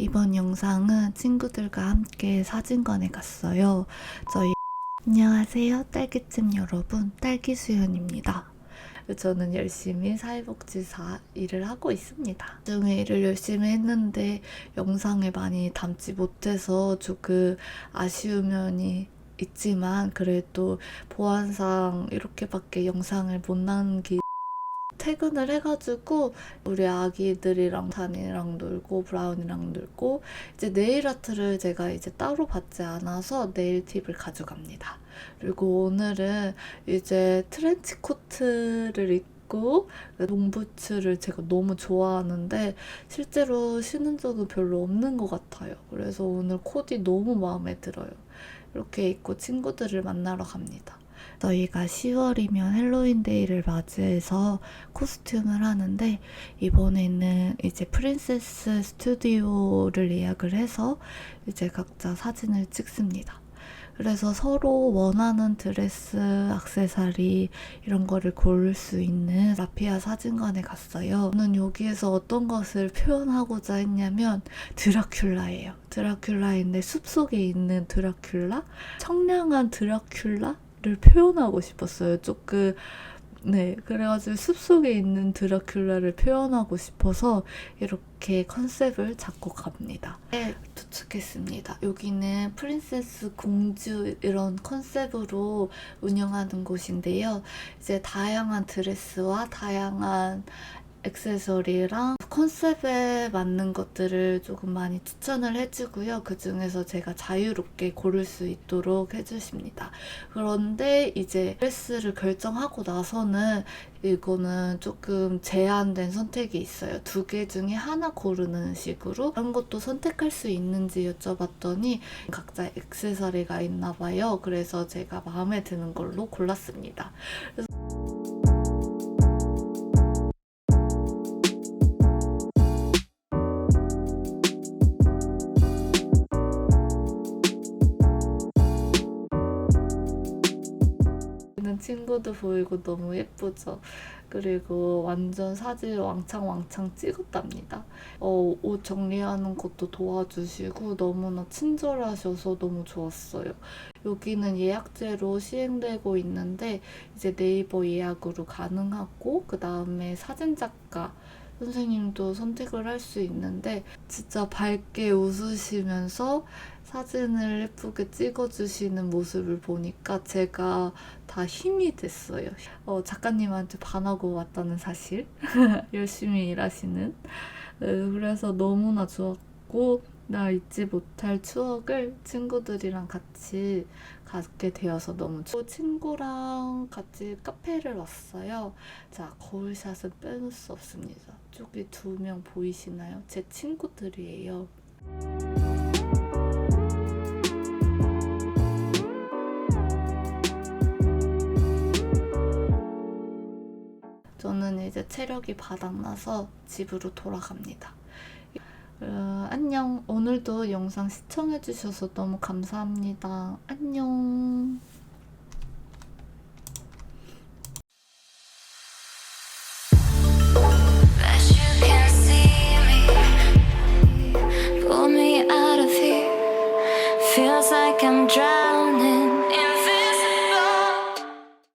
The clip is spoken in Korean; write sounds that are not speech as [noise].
이번 영상은 친구들과 함께 사진관에 갔어요. 저희 [laughs] 안녕하세요 딸기찜 여러분 딸기수연입니다. 저는 열심히 사회복지사 일을 하고 있습니다. 중에 일을 열심히 했는데 영상에 많이 담지 못해서 조금 아쉬운 면이 있지만 그래도 보안상 이렇게밖에 영상을 못 남기 퇴근을 해가지고 우리 아기들이랑 단이랑 놀고 브라운이랑 놀고 이제 네일 아트를 제가 이제 따로 받지 않아서 네일 팁을 가져갑니다. 그리고 오늘은 이제 트렌치 코트를 입고 농부츠를 제가 너무 좋아하는데 실제로 신은 적은 별로 없는 것 같아요. 그래서 오늘 코디 너무 마음에 들어요. 이렇게 입고 친구들을 만나러 갑니다. 저희가 10월이면 헬로윈데이를 맞이해서 코스튬을 하는데 이번에는 이제 프린세스 스튜디오를 예약을 해서 이제 각자 사진을 찍습니다. 그래서 서로 원하는 드레스, 악세사리 이런 거를 고를 수 있는 라피아 사진관에 갔어요. 저는 여기에서 어떤 것을 표현하고자 했냐면 드라큘라예요. 드라큘라인데 숲속에 있는 드라큘라? 청량한 드라큘라 를 표현하고 싶었어요. 조금 네, 그래가지고 숲속에 있는 드라큘라를 표현하고 싶어서 이렇게 컨셉을 잡고 갑니다. 네, 도착했습니다. 여기는 프린세스 공주 이런 컨셉으로 운영하는 곳인데요. 이제 다양한 드레스와 다양한 액세서리랑 컨셉에 맞는 것들을 조금 많이 추천을 해주고요. 그 중에서 제가 자유롭게 고를 수 있도록 해주십니다. 그런데 이제 드레스를 결정하고 나서는 이거는 조금 제한된 선택이 있어요. 두 개 중에 하나 고르는 식으로 그런 것도 선택할 수 있는지 여쭤봤더니 각자 액세서리가 있나 봐요. 그래서 제가 마음에 드는 걸로 골랐습니다. 친구도 보이고 너무 예쁘죠. 그리고 완전 사진 왕창 왕창 찍었답니다. 어, 옷 정리하는 것도 도와주시고 너무나 친절하셔서 너무 좋았어요. 여기는 예약제로 시행되고 있는데 이제 네이버 예약으로 가능하고 그 다음에 사진작가 선생님도 선택을 할 수 있는데 진짜 밝게 웃으시면서 사진을 예쁘게 찍어주시는 모습을 보니까 제가 다 힘이 됐어요. 어, 작가님한테 반하고 왔다는 사실. [laughs] 열심히 일하시는. 네, 그래서 너무나 좋았고, 나 잊지 못할 추억을 친구들이랑 같이 갖게 되어서 너무 좋고, 친구랑 같이 카페를 왔어요. 자, 거울샷은 빼놓을 수 없습니다. 저기 두 명 보이시나요? 제 친구들이에요. 저는 이제 체력이 바닥나서 집으로 돌아갑니다. 어, 안녕. 오늘도 영상 시청해주셔서 너무 감사합니다. 안녕.